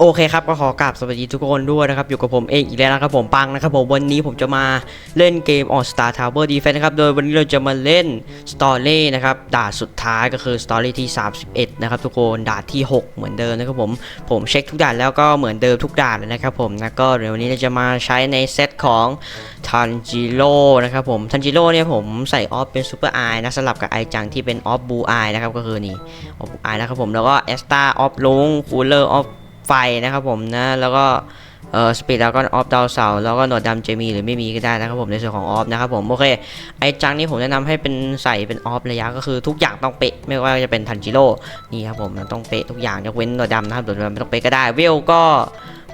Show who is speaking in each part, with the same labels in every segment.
Speaker 1: โอเคครับก็ขอกราบสวัสดีทุกคนด้วยนะครับ อยู่กับผมเองอีกแล้วนะครับผมปังนะครับผมวันนี้ผมจะมาเล่นเกม On Star Tower Defense นะครับ โดยวันนี้เราจะมาเล่น Story นะครับด่านสุดท้ายก็คือ Story ที่ 31 นะครับทุกคนด่านที่ 6 เหมือนเดิมนะครับผมผมเช็คทุกด่านแล้วก็เหมือนเดิมทุกด่านเลยนะครับผมนะก็เดี๋ยววันนี้เราจะมาใช้ในเซตของทันจิโร่นะครับผมทันจิโร่เนี่ยผมใส่ออฟเป็นซูเปอร์ไอนะสลับกับไอจังที่เป็นออฟบูไอนะครับก็คือนี่ออฟบูไอนะครับผมแล้วก็เอสตาออฟลุงคูลเลอร์ออฟ ไฟนะครับผมนะแล้วก็เอ่อสปีดแล้วก็ออฟดาวเสาแล้วก็หนวดดำจะมีหรือไม่มีก็ได้นะครับผมในส่วนของออฟนะครับผมโอเคไอจังนี่ผมแนะนำให้เป็นใส่เป็นออฟระยะก็คือทุกอย่างต้องเป๊ะไม่ว่าจะเป็นทันจิโร่นี่ครับผมมันต้องเป๊ะทุกอย่างยกเว้นหนวดดำนะครับหนวดดำไม่ต้องเป๊ะก็ได้เวลก็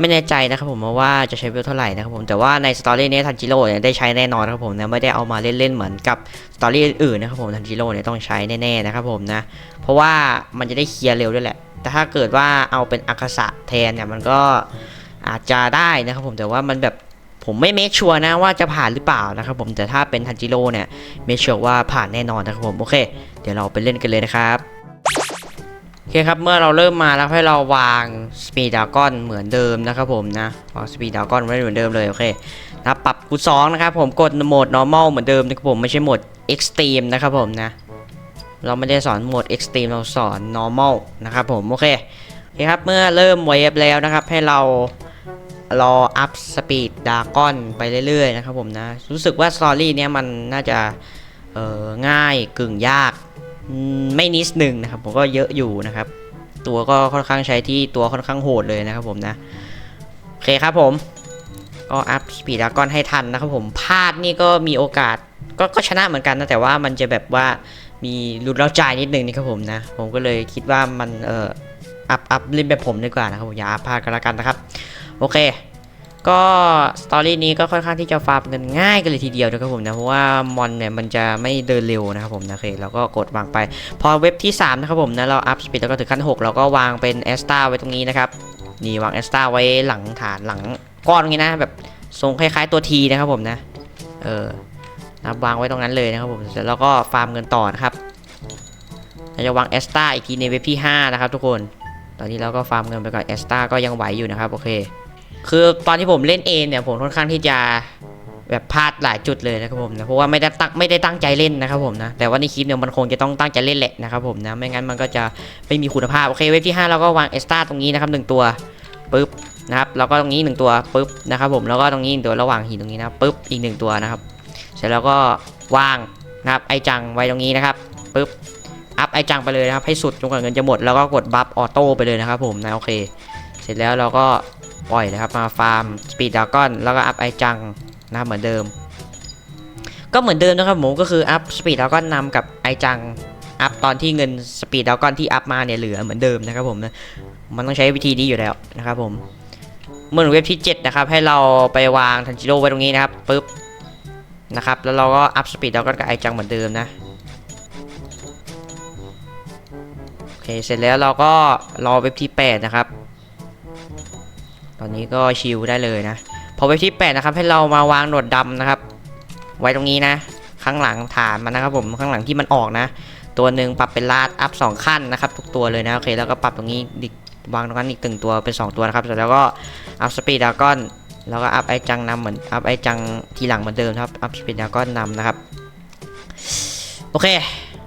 Speaker 1: ไม่แน่ใจนะครับผมว่าจะใช้เวลเท่าไหร่นะครับผมแต่ว่าในสตอรี่นี้ทันจิโร่เนี่ยได้ใช้แน่นอนครับผมนะไม่ได้เอามาเล่นๆเหมือนกับสตอรี่อื่นนะครับผมทันจิโร่เนี่ยต้องใช้แน่ๆนะครับผมนะเพราะว่ามันจะได้เคลียร์เร็วด้วยแหละ แต่ถ้าเกิดว่าเอาเป็นอากาศะแทนเนี่ยมันก็อาจจะได้นะครับผมแต่ว่ามันแบบผมไม่เมคชัวร์นะว่าจะผ่านหรือเปล่านะครับผมแต่ถ้าเป็นทันจิโร่เนี่ยเมคชัวร์ว่าผ่านแน่นอนนะครับผมโอเค เดี๋ยวเราไปเล่นกันเลยนะครับโอเคครับเมื่อเราเริ่มมาแล้วให้เราวางสปีดดากอนเหมือนเดิมนะครับผมนะวางสปีดดากอนไว้เหมือนเดิมเลยโอเคนะปรับคูสองนะครับผมกดโหมด normal เหมือนเดิมนะครับผมไม่ใช่โหมด extreme นะครับผมนะ เราไม่ได้สอนโหมด extreme เราสอน normal นะครับผม โอเคโอเคครับ เมื่อเริ่มเวฟแล้วนะครับ ให้เรารออัพสปีดดากอนไปเรื่อยๆนะครับผมนะ รู้สึกว่าสตอรี่เนี้ยมันน่าจะง่ายกึ่งยาก ไม่นิดหนึ่งนะครับ ผมก็เยอะอยู่นะครับ ตัวก็ค่อนข้างใช้ที่ตัวค่อนข้างโหดเลยนะครับผมนะ โอเคครับผมก็อัพสปีดดากอนให้ทันนะครับผมพลาดนี่ก็มีโอกาสก็ก็ชนะเหมือนกันนะแต่ว่ามันจะแบบว่า มีรุนเร้าใจนิดนึงนี่ครับผมนะ ผมก็เลยคิดว่ามันเอ่ออัพอัพเล่นแบบผมดีกว่านะครับผมอย่าอัพพลาดกันละกันนะครับ โอเค ก็สตอรี่นี้ก็ค่อนข้างที่จะฟาร์มกันง่ายกันเลยทีเดียวนะครับผมนะเพราะว่ามอนเนี่ยมันจะไม่เดินเร็วนะครับผมนะโอเคเราก็กดวางไป พอเว็บที่ 3 นะครับผมนะเราอัพสปีดแล้วก็ถึงขั้น 6 เราก็วางเป็นแอสตาไว้ตรงนี้นะครับนี่วางแอสตาไว้หลังฐานหลังก้อนตรงนี้นะแบบทรงคล้ายๆตัวทีนะครับผมนะเออ นะวางไว้ตรงนั้นเลยนะครับผมเสร็จแล้วก็ฟาร์มเงินต่อนะครับเราจะวางเอสตาอีกทีในเว็บที่ 5 นะครับทุกคน ตอนนี้เราก็ฟาร์มเงินไปก่อนเอสตาก็ยังไหวอยู่นะครับโอเค คือตอนที่ผมเล่นเองเนี่ยผมค่อนข้างที่จะแบบพลาดหลายจุดเลยนะครับผมนะเพราะว่าไม่ได้ตั้งไม่ได้ตั้งใจเล่นนะครับผมนะแต่ว่าในคลิปเนี่ยมันคงจะต้องตั้งใจเล่นแหละนะครับผมนะไม่งั้นมันก็จะไม่มีคุณภาพโอเคเว็บที่ 5 เราก็วางเอสตาตรงนี้นะครับหนึ่งตัวปึ๊บนะครับแล้วก็ตรงนี้หนึ่งตัวปึ๊บนะครับผมแล้วก็ตรงนี้ตัวระหว่างหินตรงนี้นะปึ๊บอีกหนึ่งตัวนะครับ ร็จแล้วก็วางนะครับไอจังไว้ตรงนี้นะครับปึ๊บอัพไอจังไปเลยนะครับให้สุดจนกว่าเงินจะหมดแล้วก็กดบัฟออโต้ไปเลยนะครับผมนะโอเค เสร็จแล้วเราก็ปล่อยนะครับมาฟาร์มสปีดดากอนแล้วก็อัพไอจังนะครับเหมือนเดิม ก็เหมือนเดิมนะครับผมก็คืออัพสปีดดากอนนำกับไอจังอัพตอนที่เงินสปีดดากอนที่อัพมาเนี่ยเหลือเหมือนเดิมนะครับผมนะมันต้องใช้วิธีนี้อยู่แล้วนะครับผมเมื่อเว็บที่ 7 นะครับ ให้เราไปวางทันจิโร่ไว้ตรงนี้นะครับปึ๊บ นะครับ แล้วเราก็อัพสปีดแล้วก็กับไอจังเหมือนเดิมนะโอเคเสร็จแล้วเราก็รอเว็บที่ 8 นะครับ ตอนนี้ก็ชิลได้เลยนะพอเว็บที่ 8 นะครับ ให้เรามาวางหนวดดำนะครับ ไว้ตรงนี้นะ ข้างหลังฐานมันนะครับผมข้างหลังที่มันออกนะ ตัวหนึ่งปรับเป็นลาดอัพสองขั้นนะครับ ทุกตัวเลยนะโอเคแล้วก็ปรับตรงนี้วางตรงนั้นอีกตึงตัวเป็น 2 ตัวนะครับเสร็จแล้วก็อัพสปีดดากอน แล้วก็อัพไอจังนำเหมือนอัพไอจังทีหลังเหมือนเดิมครับอัพสปีดดาก้อนนำนะครับโอเค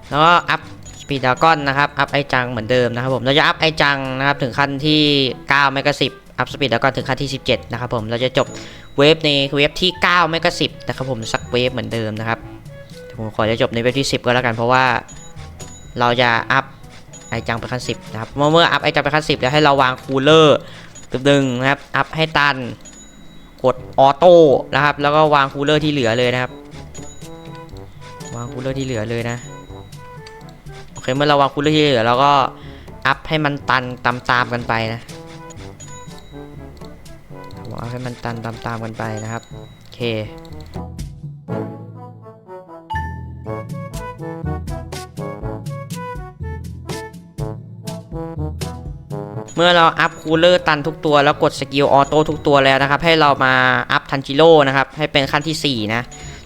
Speaker 1: แล้วก็อัพสปีดดาก้อนนะครับอัพไอจังเหมือนเดิมนะครับผมเราจะอัพไอจังนะครับถึงขั้นที่9ไม่ก็10อัพสปีดดาก้อนถึงขั้นที่ 17นะครับผมเราจะจบเวฟในเวฟที่9ไม่ก็10นะครับผมสักเวฟเหมือนเดิมนะครับผมขอจะจบในเวฟที่ 10 ก็แล้วกันเพราะว่าเราจะอัพไอจังไปขั้น10นะครับเมื่อเมื่ออัพไอจังไปขั้น10แล้วให้เราวางคูลเลอร์ตึงนะครับอัพให้ตัน กดออโต้นะครับ แล้วก็วางคูลเลอร์ที่เหลือเลยนะครับ วางคูลเลอร์ที่เหลือเลยนะ โอเคเมื่อเราวางคูลเลอร์ที่เหลือเราก็อัพให้มันตันตามตามกันไปนะวางให้มันตันตามตามกันไปนะครับ โอเค เมื่อเราอัพคูลเลอร์ตันทุกตัวแล้วกดสกิลออโต้ทุกตัวแล้วนะครับ ให้เรามาอัพทันจิโร่นะครับ ให้เป็นขั้นที่ 4 นะ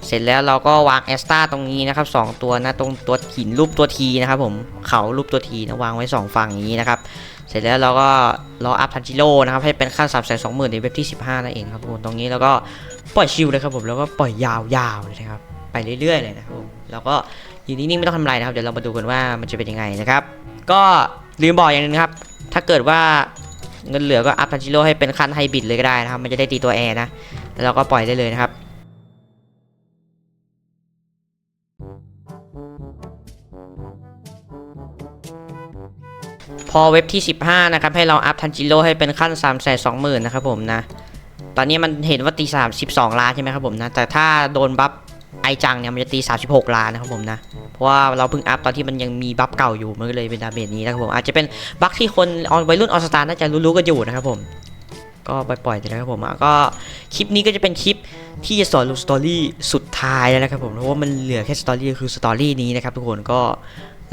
Speaker 1: เสร็จแล้วเราก็วางแอสตาตรงนี้นะครับ 2 ตัวนะตรงตัวหินรูปตัวทีนะครับผมเขารูปตัวทีนะวางไว้ 2 ฝั่งอย่งนี้นะครับ เสร็จแล้วเราก็รออัพทันจิโร่นะครับ ให้เป็นขั้น3 2 0 0 0 0ในเว็บที่ 15นั่นเองครับผมตรงนี้แล้วก็ปล่อยชิลเลยครับผมแล้วก็ปล่อยยาวๆเลยนะครับไปเรื่อยๆเลยนะครับผมแล้วก็อยู่นิ่งๆไม่ต้องทำอะไรนะครับ เดี๋ยวเรามาดูกันว่ามันจะเป็นยังไงนะครับ ก็ลืมบอกอย่างนึงครับ ถ้าเกิดว่าเงินเหลือก็อัพทันจิโร่ให้เป็นขั้นไฮบริดเลยก็ได้นะครับ มันจะได้ตีตัวแอร์นะ แล้วเราก็ปล่อยได้เลยนะครับพอเว็บที่ 15 นะครับ ให้เราอัพทันจิโร่ให้เป็นขั้น 3 2 0 0 0 0 นะครับผมนะ ตอนนี้มันเห็นว่าตี3 12ล้านใช่ไหมครับผมนะ แต่ถ้าโดนบัฟ ไอจังเนี่ยมันจะตี 36 ล้านนะครับผมนะ เพราะว่าเราเพิ่งอัพตอนที่มันยังมีบัฟเก่าอยู่มันก็เลยเป็นดาเมจนี้นะครับผมอาจจะเป็นบัฟที่คนออนวัยรุ่นออสตาน่าจะรู้ๆกันอยู่นะครับผมก็ปล่อยๆไปนะครับผมก็คลิปนี้ก็จะเป็นคลิปที่จะสอนลูกสตอรี่สุดท้ายแล้วนะครับผมเพราะว่ามันเหลือแค่สตอรี่คือสตอรี่นี้นะครับทุกคนก็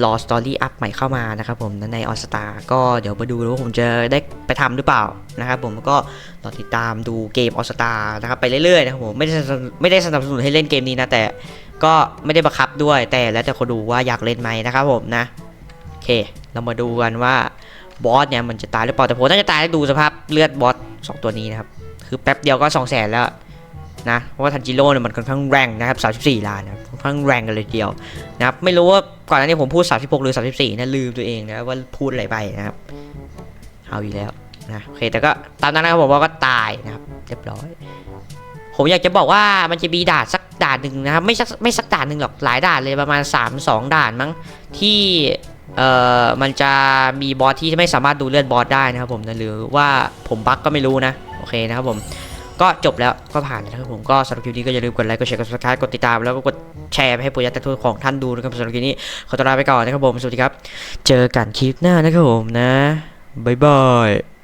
Speaker 1: รอสตอรี่อัพใหม่เข้ามานะครับผมในออสตาก็เดี๋ยวมาดูว่าผมจะได้ไปทำหรือเปล่านะครับผมก็รอติดตามดูเกมออสตานะครับไปเรื่อยๆนะครับผมไม่ได้สนับไม่ได้สนับสนุนให้เล่นเกมนี้นะแต่ก็ไม่ได้บังคับด้วยแต่แล้วแต่คนดูว่าอยากเล่นไหมนะครับผมนะโอเค เรามาดูกันว่าบอสเนี่ยมันจะตายหรือเปล่าแต่ผมน่าจะตายแล้วดูสภาพเลือดบอสสองตัวนี้นะครับคือแป๊บเดียวก็2 0 0แสนแล้ว นะเพราะว่าทันจิโร่เนี่ยมันค่อนข้างแรงนะครับ 34 ล้านนะค่อนข้างแรงกันเลยเดียวนะครับไม่รู้ว่าก่อนหน้านี้ผมพูด 36 หรือ 34 นะลืมตัวเองนะว่าพูดอะไรไปนะครับเอาอีกแล้วนะโอเคแต่ก็ตามนั้นนะครับผมว่าก็ตายนะครับเรียบร้อย ผมอยากจะบอกว่ามันจะมีด่านสักด่านหนึ่งนะครับไม่สักไม่สักด่านหนึ่งหรอกหลายด่านเลยประมาณ 3 2 ด่านมั้งที่เอ่อมันจะมีบอสที่ไม่สามารถดูเลือดบอสได้นะครับผมนะหรือว่าผมบั๊กก็ไม่รู้นะโอเคนะครับผม ก็จบแล้วก็ผ่านนะครับผมก็สำหรับคลิปนี้ก็อย่าลืมกดไลค์กดแชร์กดซับสไครต์กดติดตามแล้วก็กดแชร์ไปให้ปุยยัตแต่ทุกของท่านดูนะครับสำหรับคลิปนี้ขอตัวลาไปก่อนนะครับผมสวัสดีครับ เจอกันคลิปหน้านะครับผมนะบ๊ายบาย